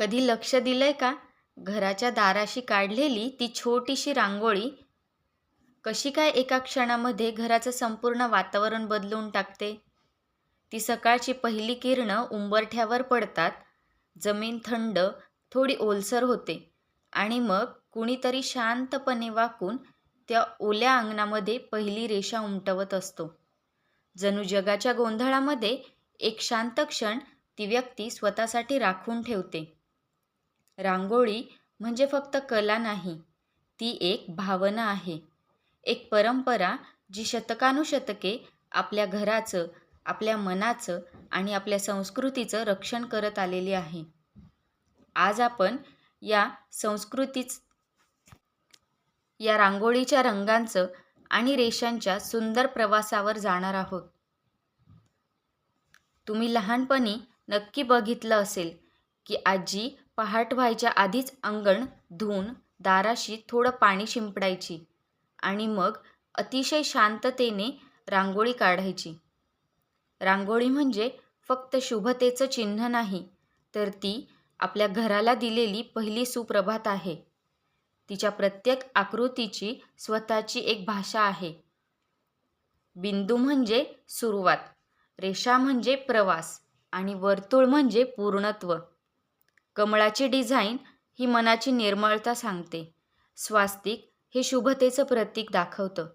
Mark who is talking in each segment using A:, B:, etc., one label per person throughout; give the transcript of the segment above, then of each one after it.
A: कधी लक्ष दिलंय का? घराच्या दाराशी काढलेली ती छोटीशी रांगोळी कशी काय एका क्षणामध्ये घराचं संपूर्ण वातावरण बदलून टाकते? ती सकाळची पहिली किरणं उंबरठ्यावर पडतात. जमीन थंड थोडी ओलसर होते. आणि मग कुणीतरी शांतपणे वाकून त्या ओल्या अंगणामध्ये पहिली रेषा उमटवत असतो. जणू जगाच्या गोंधळामध्ये एक शांत क्षण ती व्यक्ती स्वतःसाठी राखून ठेवते. रांगोळी म्हणजे फक्त कला नाही ती एक भावना आहे. एक परंपरा जी शतकानुशतके आपल्या घराचं आपल्या मनाचं आणि आपल्या संस्कृतीचं रक्षण करत आलेली आहे. आज आपण या संस्कृतीच या रांगोळीच्या रंगांचं आणि रेषांच्या सुंदर प्रवासावर जाणार आहोत. तुम्ही लहानपणी नक्की बघितलं असेल की आजी पहाट व्हायच्या आधीच अंगण धुवून दाराशी थोडं पाणी शिंपडायची आणि मग अतिशय शांततेने रांगोळी काढायची. रांगोळी म्हणजे फक्त शुभतेचं चिन्ह नाही तर ती आपल्या घराला दिलेली पहिली सुप्रभात आहे. तिच्या प्रत्येक आकृतीची स्वतःची एक भाषा आहे. बिंदू म्हणजे सुरुवात रेषा म्हणजे प्रवास आणि वर्तुळ म्हणजे पूर्णत्व. कमळाची डिझाईन ही मनाची निर्मळता सांगते. स्वास्तिक हे शुभतेचं प्रतीक दाखवतं.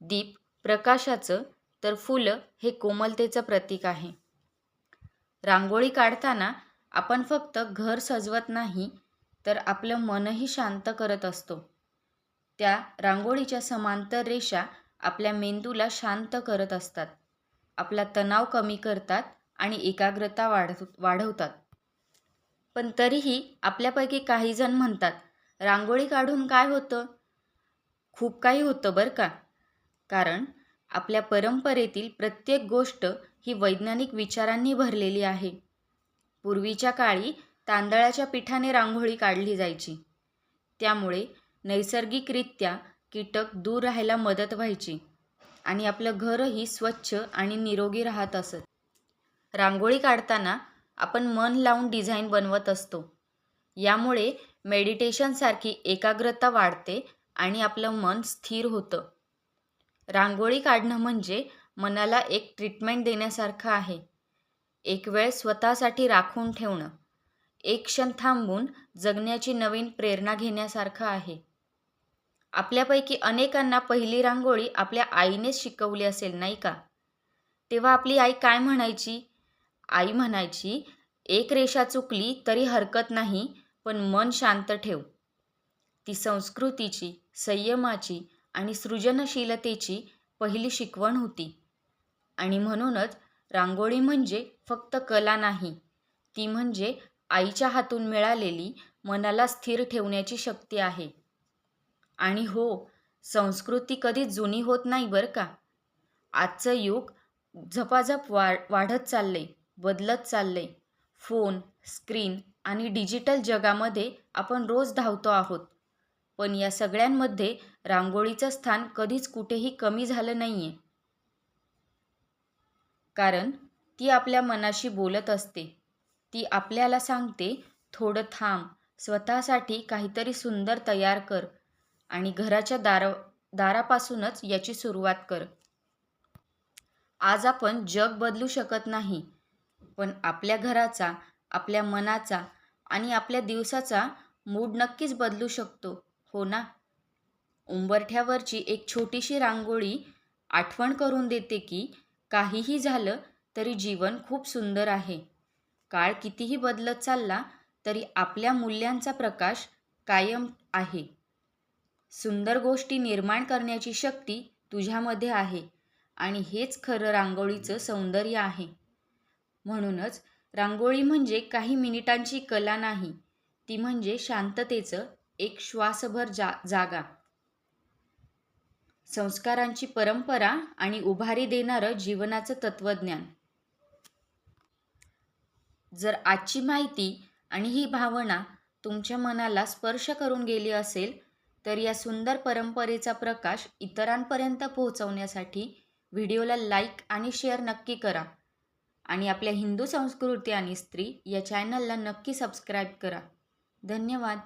A: दीप प्रकाशाचं तर फुलं हे कोमलतेचं प्रतीक आहे. रांगोळी काढताना आपण फक्त घर सजवत नाही तर आपलं मनही शांत करत असतो. त्या रांगोळीच्या समांतर रेषा आपल्या मेंदूला शांत करत असतात. आपला तणाव कमी करतात आणि एकाग्रता वाढ वाढवतात. पण तरीही आपल्यापैकी काही जण म्हणतात रांगोळी काढून काय होतं? खूप काही होतं बरं का. कारण आपल्या परंपरेतील प्रत्येक गोष्ट ही वैज्ञानिक विचारांनी भरलेली आहे. पूर्वीच्या काळी तांदळाच्या पिठाने रांगोळी काढली जायची. त्यामुळे नैसर्गिकरित्या कीटक दूर राहायला मदत व्हायची आणि आपलं घरही स्वच्छ आणि निरोगी राहत असत. रांगोळी काढताना आपण मन लावून डिझाईन बनवत असतो. यामुळे मेडिटेशनसारखी एकाग्रता वाढते आणि आपलं मन स्थिर होतं. रांगोळी काढणं म्हणजे मनाला एक ट्रीटमेंट देण्यासारखं आहे. एक वेळ स्वतःसाठी राखून ठेवणं. एक क्षण थांबून जगण्याची नवीन प्रेरणा घेण्यासारखं आहे. आपल्यापैकी अनेकांना पहिली रांगोळी आपल्या आईनेच शिकवली असेल नाही का? तेव्हा आपली आई काय म्हणायची? आई म्हणायची एक रेषा चुकली तरी हरकत नाही पण मन शांत ठेव. ती संस्कृतीची संयमाची आणि सृजनशीलतेची पहिली शिकवण होती. आणि म्हणूनच रांगोळी म्हणजे फक्त कला नाही ती म्हणजे आईच्या हातून मिळालेली मनाला स्थिर ठेवण्याची शक्ती आहे. आणि हो संस्कृती कधी जुनी होत नाही बरं का. आजचं युग झपाझप वा वाढत चालले बदलत चाललंय. फोन स्क्रीन आणि डिजिटल जगामध्ये आपण रोज धावतो आहोत. पण या सगळ्यांमध्ये रांगोळीचं स्थान कधीच कुठेही कमी झालं नाही आहे कारण ती आपल्या मनाशी बोलत असते. ती आपल्याला सांगते थोडं थांब स्वतःसाठी काहीतरी सुंदर तयार कर आणि घराच्या दारा दारापासूनच याची सुरुवात कर. आज आपण जग बदलू शकत नाही पण आपल्या घराचा आपल्या मनाचा आणि आपल्या दिवसाचा मूड नक्कीच बदलू शकतो. हो ना? उंबरठ्यावरची एक छोटीशी रांगोळी आठवण करून देते की काहीही झालं तरी जीवन खूप सुंदर आहे. काळ कितीही बदलत चालला तरी आपल्या मूल्यांचा प्रकाश कायम आहे. सुंदर गोष्टी निर्माण करण्याची शक्ती तुझ्यामध्ये आहे आणि हेच खरं रांगोळीचं सौंदर्य आहे. म्हणूनच रांगोळी म्हणजे काही मिनिटांची कला नाही. ती म्हणजे शांततेचं एक श्वासभर जा जागा. संस्कारांची परंपरा आणि उभारी देणारं जीवनाचं तत्त्वज्ञान. जर आजची माहिती आणि ही भावना तुमच्या मनाला स्पर्श करून गेली असेल तर या सुंदर परंपरेचा प्रकाश इतरांपर्यंत पोहोचवण्यासाठी व्हिडिओला लाईक आणि शेअर नक्की करा. आणि आपल्या हिंदू संस्कृती आणि स्त्री या चॅनलला नक्की सबस्क्राईब करा. धन्यवाद.